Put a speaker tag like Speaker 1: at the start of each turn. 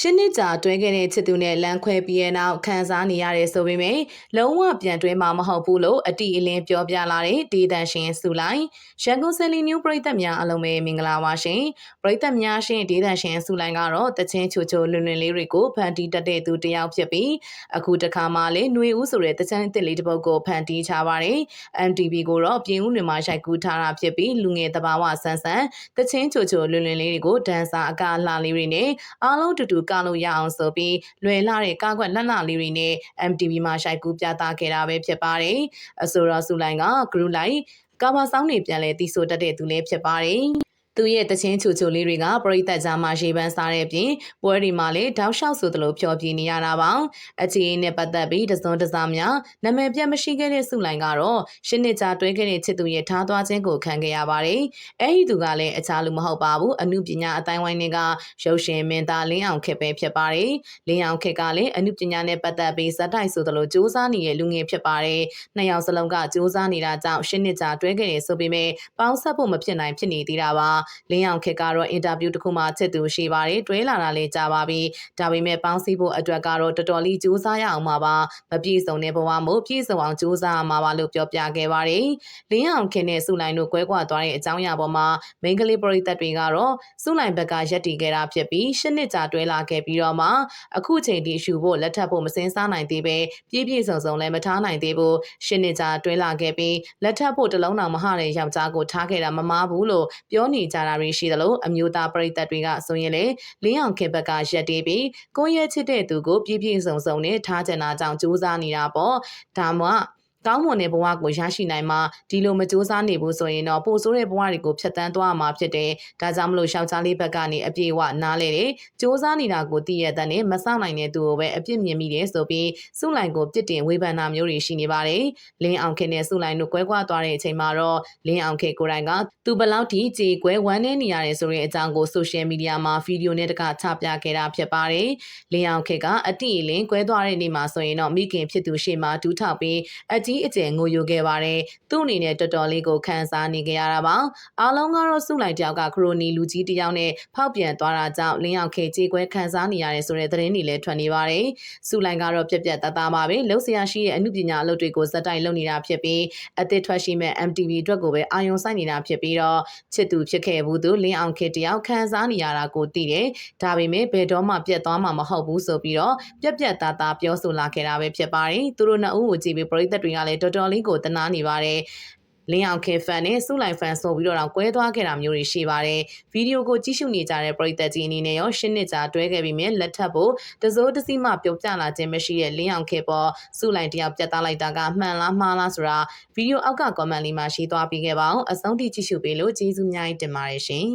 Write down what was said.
Speaker 1: ရှစ်နှစ်ကြာတွဲခဲ့တဲ့ချစ်သူနဲ့လမ်းခွဲပြီးတဲ့နောက်ခံစားနေရတယ်ဆိုပေမဲ့လုံးဝပြန်တွဲမှာမဟုတ်ဘူးလို့အတီအလင်းပြောပြလာတဲ့ဒေသန်ရှင်စုလိုက်ရန်ကုန်စလီနျူပရိသတ်များအလုံးပဲမင်္ဂလာပါရှင်ပရိသတ်များရှင်ဒေသန်ရှင်စုလိုက်ကတော့တချင်းချိုချိုလွန်လွန်လေးတွေကိုဖန်တီးတတ်တဲ့သူတစ်ယောက်ဖြစ်ပြီးအခုတခါမှလည်းຫນွေဦးဆိုတဲ့တချင်းအစ်စ်လေးတစ်ပုဒ်ကိုဖန်တီးချပါတယ် MTV ကိုတော့ပြင်ဦးလွင်မှာရိုက်ကူးထားတာဖြစ်ပြီးလူငယ်တဘာဝဆန်းဆန်းတချင်းချိုချိုလွန်လွန်လေးတွေကိုဒန်ဆာအကာအလှလေးတွေနဲ့အားလုံးတူတူကလို့ရအောင်ဆိုပြီးလွယ်လာတဲ့ကားကွက်လက်လာလေးတွေနဲ့ MTV မှာရိုက်ကူးပြသခဲ့တာပဲဖြစ်ပါတယ်အဆိုတော်စုလိုင်းက group လိုက်ကာဘာဆောင်နေပြန်လဲတီးဆိုတတ်တဲ့သူလေးဖြစ်ပါတယ် သူရဲ့တချင်းချူချူလေးတွေကပရိသတ်ကြားမှာရေပန်းစားတဲ့အပြင်ပွဲတွေမှာလည်းတောက်လျှောက်ဆိုသလိုဖြောပြနေရတာပါအခြေအနေနဲ့ပတ်သက်ပြီးတစုံတစားများနာမည်ပြတ်မရှိခဲ့တဲ့စုလိုင်းကတော့ရှင်းနှစ်ကြာတွဲခဲ့တဲ့ချစ်သူရဲ့ထားသွားခြင်းကိုခံခဲ့ရပါတယ်အဲဒီသူကလည်းအခြားလူမဟုတ်ပါဘူးအမှုပညာအတိုင်းဝိုင်းတွေကရုပ်ရှင်မင်းသားလင်းအောင်ခက်ပဲဖြစ်ပါတယ်လင်းအောင်ခက်ကလည်းအမှုပညာနဲ့ပတ်သက်ပြီးဇက်တိုက်ဆိုသလိုစူးစမ်းနေတဲ့လူငယ်ဖြစ်ပါတယ်နှစ်ယောက်စလုံးကစူးစမ်းနေတာကြောင့်ရှင်းနှစ်ကြာတွဲခဲ့တယ်ဆိုပေမဲ့ပေါင်းဆက်ဖို့မဖြစ်နိုင်ဖြစ်နေသေးတာပါလင်းအောင်ခက်ကတော့အင်တာဗျူးတစ်ခုမှချစ်သူရှိပါတယ်တွဲလာတာလည်းကြာပါပြီဒါပေမဲ့ပေါင်းစည်းဖို့အတွက်ကတော့တော်တော်လေးစူးစမ်းရအောင်ပါပါမပြည့်စုံတဲ့ဘဝမို့ပြည့်စုံအောင်စူးစမ်းရမှာပါလို့ပြောပြခဲ့ပါတယ်လင်းအောင်ခက်နဲ့စုလိုင်းတို့ကွဲကွာသွားတဲ့အကြောင်းအရာပေါ်မှာမိန်းကလေးပရိသတ်တွေကတော့စုလိုင်းဘက်ကရက်တည်ခဲ့တာဖြစ်ပြီးရှစ်နှစ်ကြာတွဲလာခဲ့ပြီးတော့မှအခုချိန်ထိရှူဖို့လက်ထပ်ဖို့မစင်းစားနိုင်သေးပဲပြည့်ပြည့်စုံစုံလည်းမထားနိုင်သေးဘူးရှစ်နှစ်ကြာတွဲလာခဲ့ပြီးလက်ထပ်ဖို့တလုံးတော်မဟာတဲ့ယောက်ျားကိုထားခဲ့တာမမားဘူးလို့ပြောနေကြတာတွေရှိသလိုအမျိုးသားပရိသတ်တွေကဆိုရင်လေလင်းအောင်ခေဘက်ကရက်တေးပြီးကိုယ့်ရဲ့ချစ်တဲ့သူကိုပြည့်ပြည့်စုံစုံနဲ့ထားချင်တာကြောင့်စူးစမ်းနေတာပေါ့ဒါမှ ကောင်းမွန်တဲ့ဘဝကိုရရှိနိုင်မှာဒီလိုမကြိုးစားနေဘူးဆိုရင်တော့ပိုဆိုးတဲ့ဘဝတွေကိုဖြတ်တန်းသွားမှာဖြစ်တယ်။ဒါကြောင့်မလို့ရှောက်ချားလေးဘက်ကနေအပြေအဝနားလေတယ်။ကြိုးစားနေတာကိုသိရတဲ့နဲ့မဆောက်နိုင်တဲ့သူကိုပဲအပြစ်မြင်မိတယ်ဆိုပြီးစုလိုင်ကိုပြစ်တင်ဝေဖန်တာမျိုးတွေရှိနေပါတယ်။လင်းအောင်ခင်နဲ့စုလိုင်တို့ကွဲကွာသွားတဲ့အချိန်မှာတော့လင်းအောင်ခင်ကိုယ်တိုင်ကသူဘလောက်ထိကြေကွဲဝမ်းနေနေရတယ်ဆိုတဲ့အကြောင်းကိုဆိုရှယ်မီဒီယာမှာဗီဒီယိုနဲ့တကချပြခဲ့တာဖြစ်ပါတယ်။လင်းအောင်ခင်ကအတိအလင်းကွဲသွားတဲ့နေ့မှာဆိုရင်တော့မိခင်ဖြစ်သူရှေ့မှာဒူးထောက်ပြီးအကြီးအကျယ်ငိုယိုခဲ့ပါတယ်။သူ့အနေနဲ့တော်တော်လေးကိုခံစားနေကြရတာပါ။အားလုံးကတော့စုလိုက်တယောက်ကခရိုနီလူကြီးတယောက်နဲ့ဖောက်ပြန်သွားတာကြောင့်လင်းအောင်ခေကြေကွဲခံစားနေရတယ်ဆိုတဲ့သတင်းတွေလည်းထွက်နေပါတယ်။စုလိုက်ကတော့ပြက်ပြက်သားသားပါပဲ။လှုပ်ရှားရှိတဲ့အမှုပညာအလုပ်တွေကိုဇက်တိုက်လုပ်နေတာဖြစ်ပြီးအသစ်ထွက်ရှိမဲ့ MTV အတွက်ကိုပဲအာရုံစိုက်နေတာဖြစ်ပြီးတော့ချစ်သူဖြစ်ခဲ့ဘူးသူလင်းအောင်ခေတယောက်ခံစားနေရတာကိုသိတယ်။ဒါပေမဲ့ဘယ်တော့မှပြက်သွားမှာမဟုတ်ဘူးဆိုပြီးတော့ပြက်ပြက်သားသားပြောဆိုလာခဲ့တာပဲဖြစ်ပါတယ်။သူတို့နှစ်ဦးကိုကြည့်ပြီးပရိသတ်တွေကလည်းတော်တော်လေးကိုတနာနေပါတယ်လင်းအောင်ခင်ဖန်နဲ့စုလိုက်ဖန်ဆိုပြီးတော့တော့ကွဲသွားခဲ့တာမျိုးတွေရှိပါတယ်။ဗီဒီယိုကိုကြည့်ရှုနေကြတဲ့ပရိသတ်ကြီးအနေနဲ့ရောရှင်းနှစ်ကြာတွဲခဲ့ပြီးမြဲလက်ထပ်ဖို့တစိုးတစီမှပြုတ်ပြလာခြင်းမရှိတဲ့လင်းအောင်ခင်ပေါ်စုလိုက်တယောက်ပြတ်သားလိုက်တာကမှန်လားမှားလားဆိုတာဗီဒီယိုအောက်က comment လေးမှာရှိသွားပြီးခဲ့ပါအောင်အဆုံးထိကြည့်ရှုပေးလို့ကျေးဇူးများတင်ပါတယ်ရှင်။